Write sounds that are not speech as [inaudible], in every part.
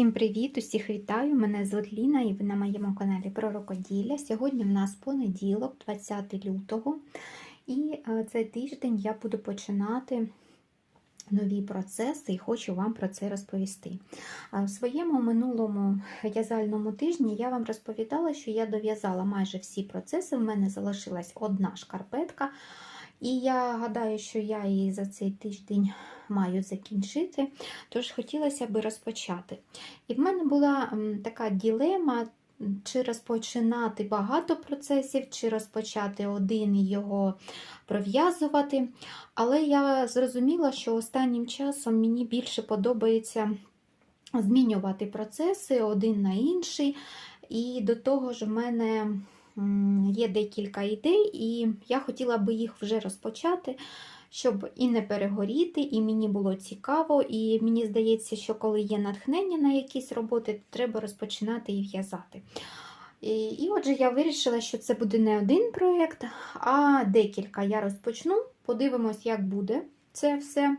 Усім привіт! Усіх вітаю! Мене звуть Ліна і ви на моєму каналі про рукоділля. Сьогодні в нас понеділок, 20 лютого, і е, цей тиждень я буду починати нові процеси і хочу вам про це розповісти. В своєму минулому в'язальному тижні я вам розповідала, що я дов'язала майже всі процеси. В мене залишилась одна шкарпетка. І я гадаю, що я її за цей тиждень маю закінчити, тож хотілося би розпочати. І в мене була така ділема, чи розпочинати багато процесів, чи розпочати один його пров'язувати. Але я зрозуміла, що останнім часом мені більше подобається змінювати процеси один на інший. І до того ж, в мене є декілька ідей, і я хотіла би їх вже розпочати, щоб і не перегоріти, і мені було цікаво. І мені здається, що коли є натхнення на якісь роботи, то треба розпочинати і в'язати. І, і отже, я вирішила, що це буде не один проєкт, а декілька. Я розпочну, подивимось, як буде це все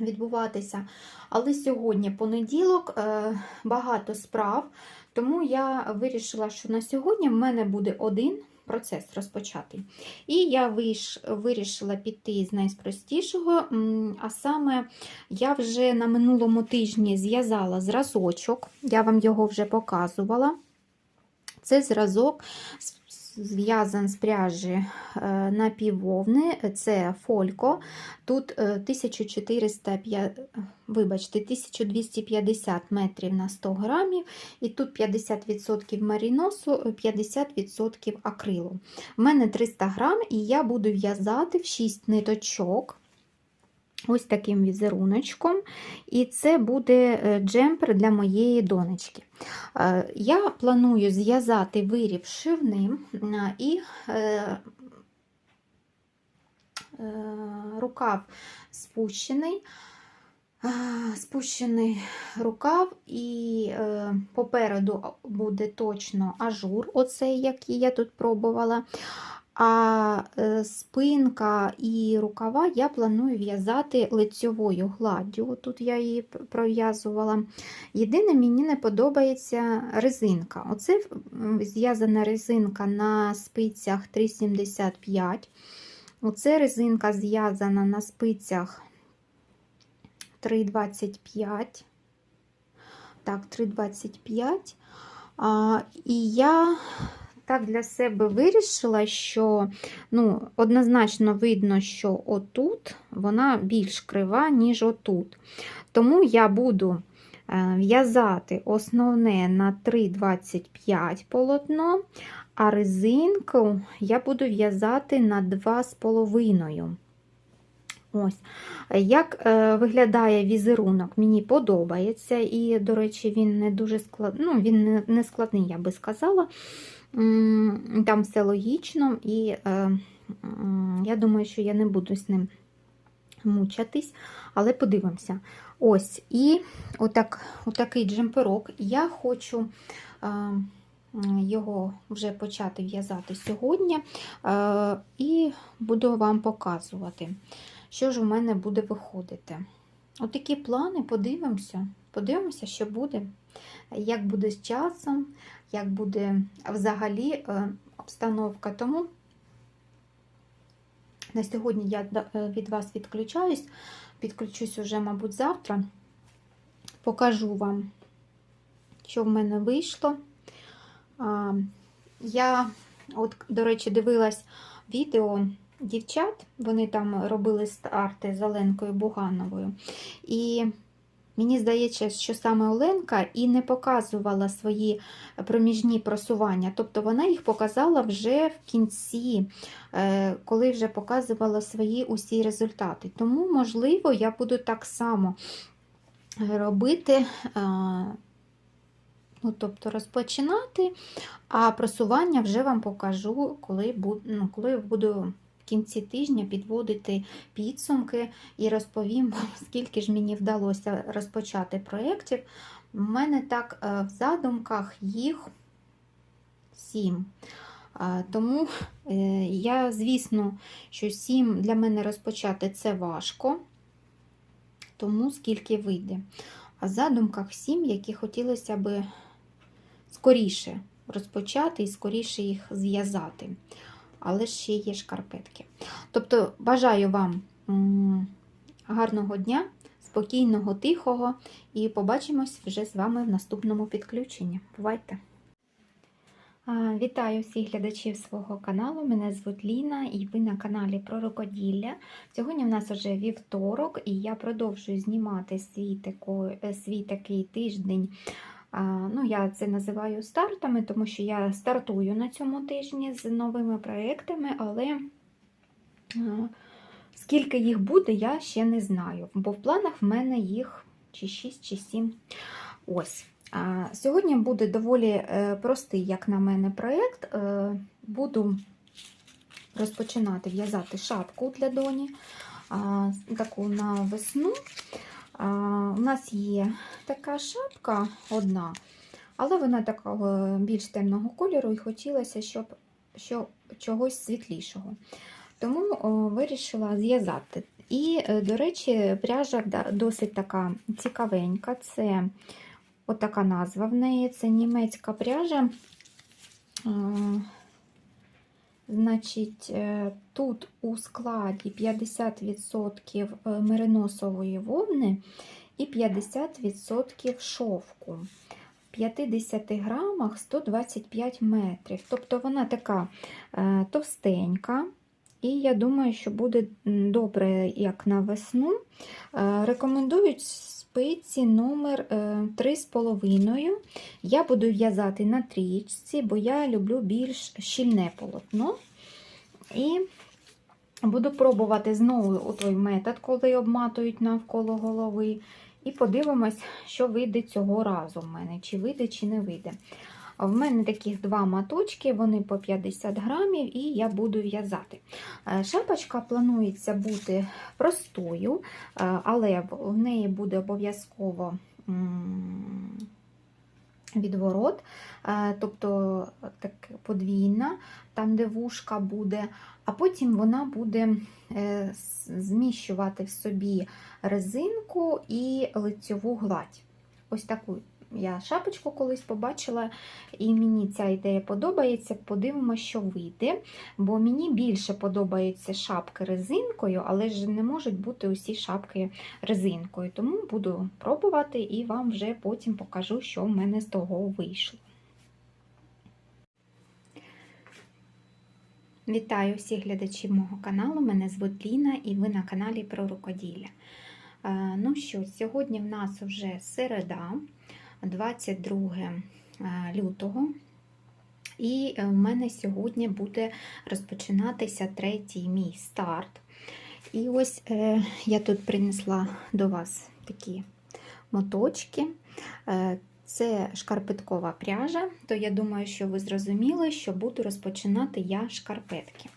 відбуватися. Але сьогодні понеділок, е, багато справ, тому я вирішила, що на сьогодні в мене буде один процес розпочатий. І я виш, вирішила піти з найпростішого, а саме я вже на минулому тижні зв'язала зразочок, я вам його вже показувала. Це зразок зв'язан з пряжі е, напіввовни, це фолько. Тут е, 1405, вибачте, 1250 метрів на 100 грамів, і тут 50% маріносу, 50% акрилу. У мене 300 грам, і я буду в'язати в 6 ниточок. Ось таким візеруночком, і це буде е, джемпер для моєї донечки. Е, Я планую зв'язати виріб шивним е, і рукав спущений. Спущений рукав, і попереду буде точно ажур, оцей, який я тут пробувала. А е, спинка і рукава я планую в'язати лицьовою гладдю. Тут я її пров'язувала. Єдине, мені не подобається резинка. Оце зв'язана резинка на спицях 3,75. Оце резинка зв'язана на спицях 3,25. Так, 3,25. І я так для себе вирішила, що ну, однозначно видно, що отут вона більш крива, ніж отут. Тому я буду е, в'язати основне на 3,25 полотно, а резинку я буду в'язати на 2,5. Ось. Як е, виглядає візерунок, мені подобається, і, до речі, він не дуже склад... ну, він не, не складний, я би сказала. Там все логічно, і е, я думаю, що я не буду з ним мучатись, але подивимося. Ось, і отак, отакий джемперок. Я хочу е, його вже почати в'язати сьогодні, е, і буду вам показувати, що ж у мене буде виходити. Отакі плани, подивимося, подивимося, що буде, як буде з часом як буде взагалі е, обстановка. Тому на сьогодні я е, від вас відключаюсь, підключусь уже, мабуть, завтра. Покажу вам, що в мене вийшло. Я, от, до речі, дивилась відео дівчат, вони там робили старти з Оленкою Бугановою. І Мені здається, що саме Оленка і не показувала свої проміжні просування, тобто вона їх показала вже в кінці, е, коли вже показувала свої усі результати. Тому, можливо, я буду так само робити, е, ну, тобто розпочинати, а просування вже вам покажу, коли буду, ну, коли буду кінці тижня підводити підсумки і розповім вам, [laughs] скільки ж мені вдалося розпочати проєктів. У мене так е, в задумках їх сім. Тому е, я, звісно, що сім для мене розпочати це важко, тому скільки вийде. А в задумках сім, які хотілося би скоріше розпочати і скоріше їх зв'язати. Але ще є шкарпетки. Тобто, бажаю вам гарного дня, спокійного, тихого, і побачимось вже з вами в наступному підключенні. Бувайте! Вітаю всіх глядачів свого каналу. Мене звуть Ліна і ви на каналі про рукоділля. Сьогодні в нас вже вівторок, і я продовжую знімати свій такий тиждень. Ну, Я це називаю стартами, тому що я стартую на цьому тижні з новими проєктами, але скільки їх буде, я ще не знаю. Бо в планах в мене їх чи 6, чи 7. Ось. Сьогодні буде доволі е, простий, як на мене, проєкт. Е, Буду розпочинати в'язати шапку для доні, таку на весну. У нас є така шапка одна, але вона такого більш темного кольору, і хотілося, щоб, щоб чогось світлішого. Тому о, вирішила зв'язати. І, е, до речі, пряжа досить така цікавенька. Це отака назва в неї, це німецька пряжа. Е, Значить, е, тут у складі 50% мериносової вовни і 50% шовку. В 50 грамах 125 метрів. Тобто вона така е, товстенька. І я думаю, що буде добре, як на весну. Е, Рекомендують спиці номер е, 3,5. Я буду в'язати на трічці, бо я люблю більш щільне полотно. І буду пробувати знову той метод, коли обматують навколо голови. І подивимось, що вийде цього разу в мене, чи вийде, чи не вийде. В мене таких два маточки, вони по 50 грамів, і я буду в'язати. Е, Шапочка планується бути простою, е, але в неї буде обов'язково відворот, е, тобто так подвійна, там, де вушка буде, а потім вона буде зміщувати в собі резинку і лицьову гладь. Ось таку я шапочку колись побачила, і мені ця ідея подобається. Подивимося, що вийде. Бо мені більше подобаються шапки резинкою, але ж не можуть бути усі шапки резинкою. Тому буду пробувати і вам вже потім покажу, що в мене з того вийшло. Вітаю всіх глядачів мого каналу. Мене звуть Ліна і ви на каналі про рукоділля. Е, Ну що, сьогодні в нас вже середа, 22 е, лютого. І е, в мене сьогодні буде розпочинатися третій мій старт. І ось е, я тут принесла до вас такі моточки. Це шкарпеткова пряжа, то я думаю, що ви зрозуміли, що буду розпочинати я шкарпетки.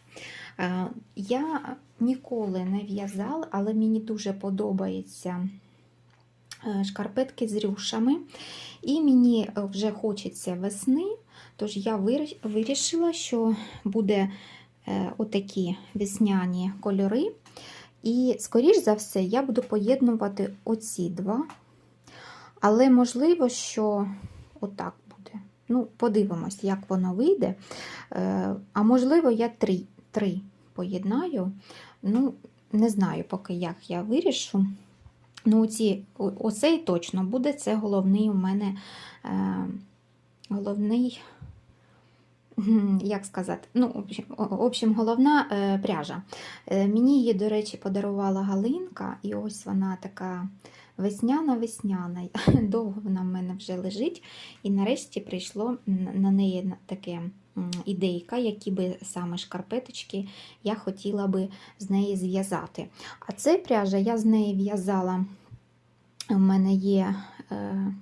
Я ніколи не в'язала, але мені дуже подобаються е, шкарпетки з рюшами. І мені вже хочеться весни, тож я вирішила, що буде е, отакі весняні кольори. І, скоріш за все, я буду поєднувати оці два. Але можливо, що отак буде. Ну, подивимось, як воно вийде. Е, А можливо, я три, три поєднаю. Ну, не знаю поки, як я вирішу. Ну, оці, о- оцей точно буде. Це головний у мене е, головний, як сказати, ну, в общем, головна е, пряжа. Е, Мені її, до речі, подарувала Галинка, і ось вона така весняна-весняна. [laughs] Довго вона в мене вже лежить. І нарешті прийшло на неї таке ідейка, які би саме шкарпеточки я хотіла би з неї зв'язати. А це пряжа я з неї в'язала. У мене є е,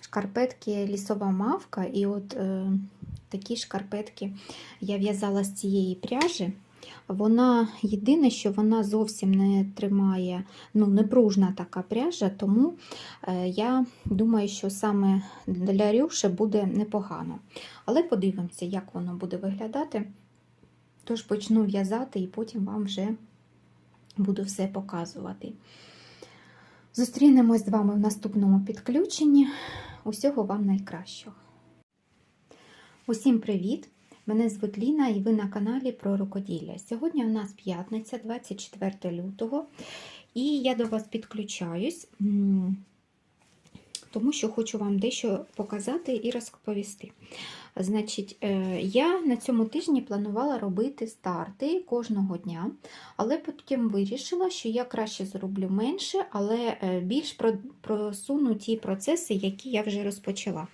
шкарпетки лісова мавка, і от е, такі шкарпетки я в'язала з цієї пряжі. Вона єдине, що вона зовсім не тримає, ну, не пружна така пряжа, тому е, я думаю, що саме для рюші буде непогано. Але подивимося, як воно буде виглядати. Тож почну в'язати і потім вам вже буду все показувати. Зустрінемось з вами в наступному підключенні. Усього вам найкращого. Усім привіт! Мене звуть Ліна і ви на каналі про рукоділля. Сьогодні у нас п'ятниця, 24 лютого, і я до вас підключаюсь, тому що хочу вам дещо показати і розповісти. Значить, е, я на цьому тижні планувала робити старти кожного дня, але потім вирішила, що я краще зроблю менше, але е, більш просуну ті процеси, які я вже розпочала.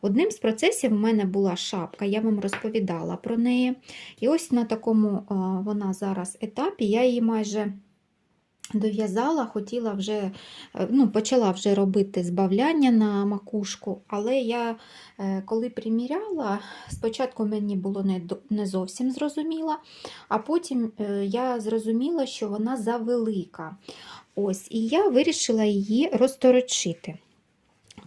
Одним з процесів у мене була шапка, я вам розповідала про неї. І ось на такому е, вона зараз етапі, я її майже дов'язала, хотіла вже, е, ну, почала вже робити збавляння на макушку, але я е, коли приміряла, спочатку мені було не, зовсім зрозуміло, а потім е, я зрозуміла, що вона завелика. Ось, і я вирішила її розторочити.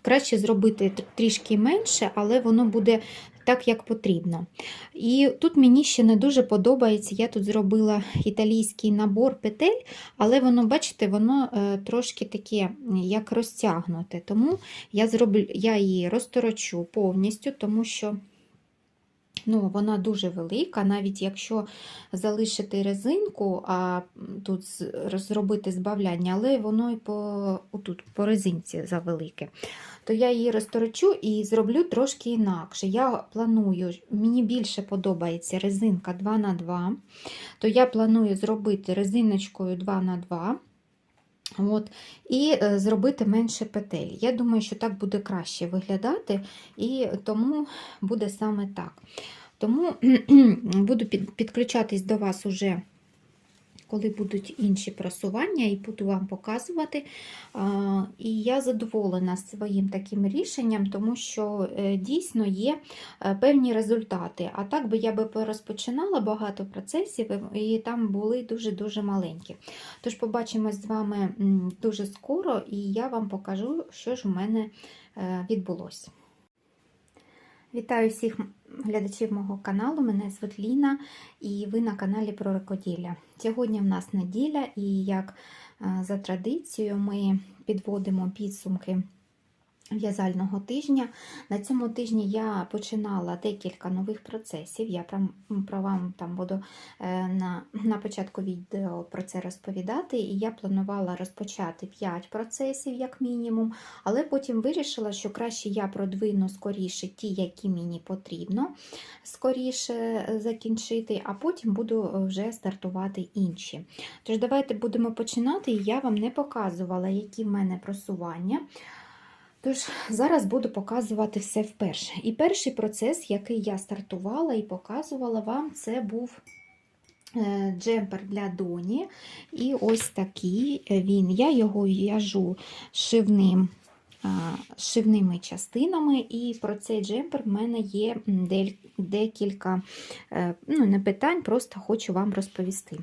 Краще зробити трішки менше, але воно буде так, як потрібно. І тут мені ще не дуже подобається. Я тут зробила італійський набор петель, але воно, бачите, воно е, трошки таке, як розтягнуте. Тому я, зроблю, я її розторочу повністю, тому що ну, вона дуже велика, навіть якщо залишити резинку, а тут зробити збавляння, але воно і по, отут, по резинці завелике. То я її розторочу і зроблю трошки інакше. Я планую, мені більше подобається резинка 2х2, то я планую зробити резиночкою 2х2. От, і е, зробити менше петель. Я думаю, що так буде краще виглядати, і тому буде саме так. Тому [clears throat] буду підключатись до вас уже, коли будуть інші просування, і буду вам показувати. І я задоволена своїм таким рішенням, тому що е, дійсно є е, певні результати. А так би я би розпочинала багато процесів, і там були дуже-дуже маленькі. Тож побачимось з вами дуже скоро, і я вам покажу, що ж у мене е, відбулося. Вітаю всіх глядачів мого каналу. Мене звуть Ліна, і ви на каналі про рукоділля. Сьогодні в нас неділя, і як е, за традицією ми підводимо підсумки в'язального тижня. На цьому тижні я починала декілька нових процесів. Я про, вам там буду е, на, на початку відео про це розповідати. І я планувала розпочати 5 процесів, як мінімум, але потім вирішила, що краще я продвину скоріше ті, які мені потрібно скоріше е, закінчити, а потім буду е, вже стартувати інші. Тож, давайте будемо починати. і Я вам не показувала, які в мене просування. Тож, зараз буду показувати все вперше. І перший процес, який я стартувала і показувала вам, це був е, джемпер для доні. І ось такий він. Я його в'яжу шивним. Шивними частинами, і про цей джемпер в мене є декілька е, ну, не питань, просто хочу вам розповісти.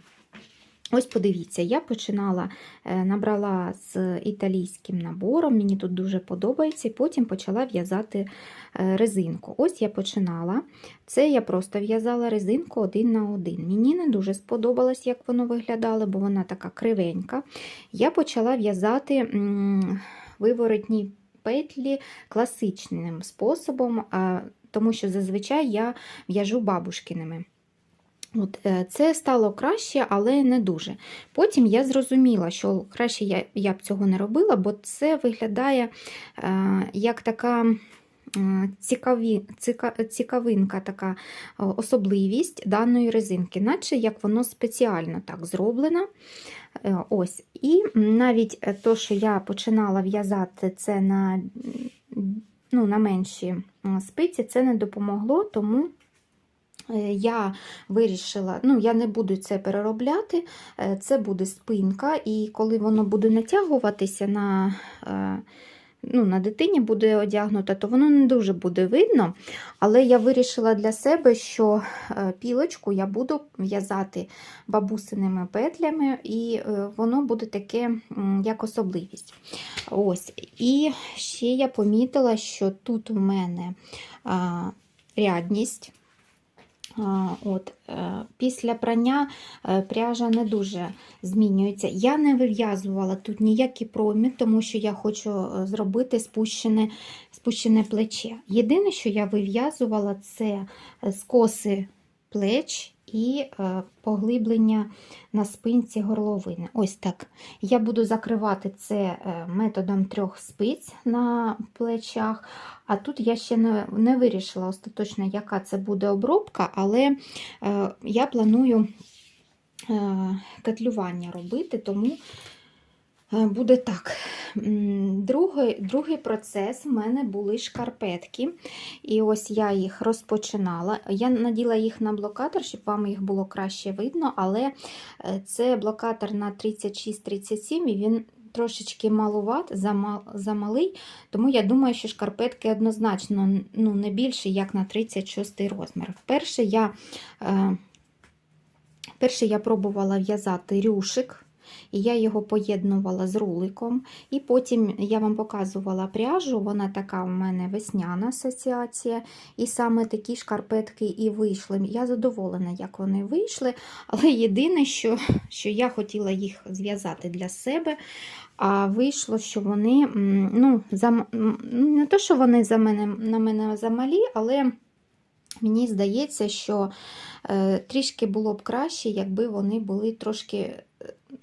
Ось подивіться, я починала, е, набрала з італійським набором, мені тут дуже подобається, і потім почала в'язати е, резинку. Ось я починала. Це я просто в'язала резинку один на один. Мені не дуже сподобалось, як воно виглядало, бо вона така кривенька. Я почала в'язати виворотні петлі класичним способом, тому що зазвичай я в'яжу бабушкиними. От, е, Це стало краще, але не дуже. Потім я зрозуміла, що краще я, я б цього не робила, бо це виглядає е, як така цікаві, ціка, цікавинка, така особливість даної резинки, наче як воно спеціально так зроблено. Е, Ось. І навіть е, то, що я починала в'язати це на, ну, на менші спиці, це не допомогло, тому. Е, Я вирішила, ну я не буду це переробляти, е, це буде спинка, і коли воно буде натягуватися на, е, ну, на дитині буде одягнута, то воно не дуже буде видно. Але я вирішила для себе, що пілочку я буду в'язати бабусиними петлями, і воно буде таке як особливість. Ось. І ще я помітила, що тут у мене рядність От, е, після прання е, пряжа не дуже змінюється. Я не вив'язувала тут ніякі промі, тому що я хочу е, зробити спущене, спущене плече. Єдине, що я вив'язувала, це скоси плеч і е, поглиблення на спинці горловини. Ось так. Я буду закривати це е, методом трьох спиць на плечах. А тут я ще не, не вирішила остаточно, яка це буде обробка, але е, я планую котлювання робити, тому буде так. Другий, другий процес в мене були шкарпетки. І ось я їх розпочинала. Я наділа їх на блокатор, щоб вам їх було краще видно, але е, це блокатор на 36-37 і він трошечки малуват, замал, замалий, тому я думаю, що шкарпетки однозначно ну, не більше, як на 36 розмір. Вперше я, е, вперше я пробувала в'язати рюшик. І я його поєднувала з руликом. І потім я вам показувала пряжу, вона така в мене весняна асоціація. І саме такі шкарпетки і вийшли. Я задоволена, як вони вийшли. Але єдине, що, що я хотіла їх зв'язати для себе. А вийшло, що вони ну, зам... м, не то, що вони за мене, на мене замалі, але мені здається, що е, трішки було б краще, якби вони були трошки,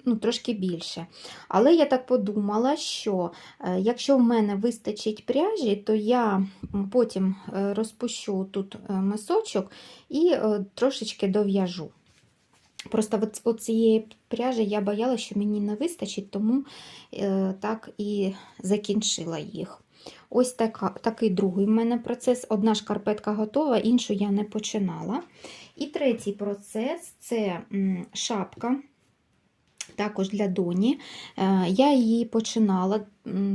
ну, трошки більше. Але я так подумала, що е, якщо в мене вистачить пряжі, то я потім е, розпущу тут е, мисочок і трошечки дов'яжу. Просто от, цієї пряжі я боялася, що мені не вистачить, тому так і закінчила їх. Ось така, такий другий в мене процес. Одна шкарпетка готова, іншу я не починала. І третій процес це шапка. Також для доні. Е, Я її починала,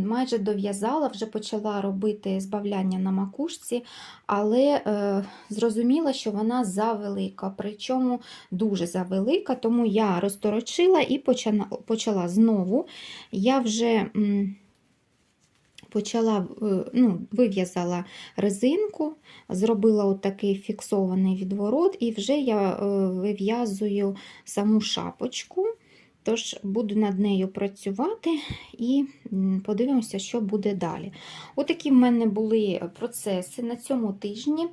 майже дов'язала, вже почала робити збавляння на макушці, але е, зрозуміла, що вона завелика, причому дуже завелика, тому я розторочила і почала, знову. Я вже почала, е, ну, вив'язала резинку, зробила отакий фіксований відворот, і вже я вив'язую саму шапочку. Тож буду над нею працювати і подивимося, що буде далі. Отакі в мене були процеси на цьому тижні.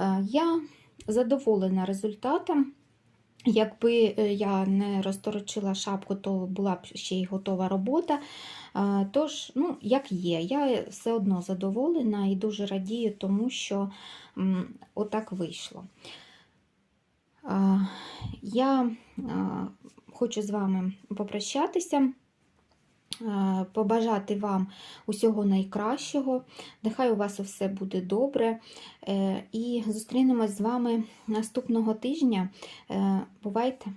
Е, Я задоволена результатом. Якби е, я не розторочила шапку, то була б ще й готова робота. Е, Тож, ну, як є, я все одно задоволена і дуже радію, тому що отак вийшло. Я хочу з вами попрощатися, побажати вам усього найкращого. Нехай у вас все буде добре. Е, І зустрінемось з вами наступного тижня. Е, Бувайте!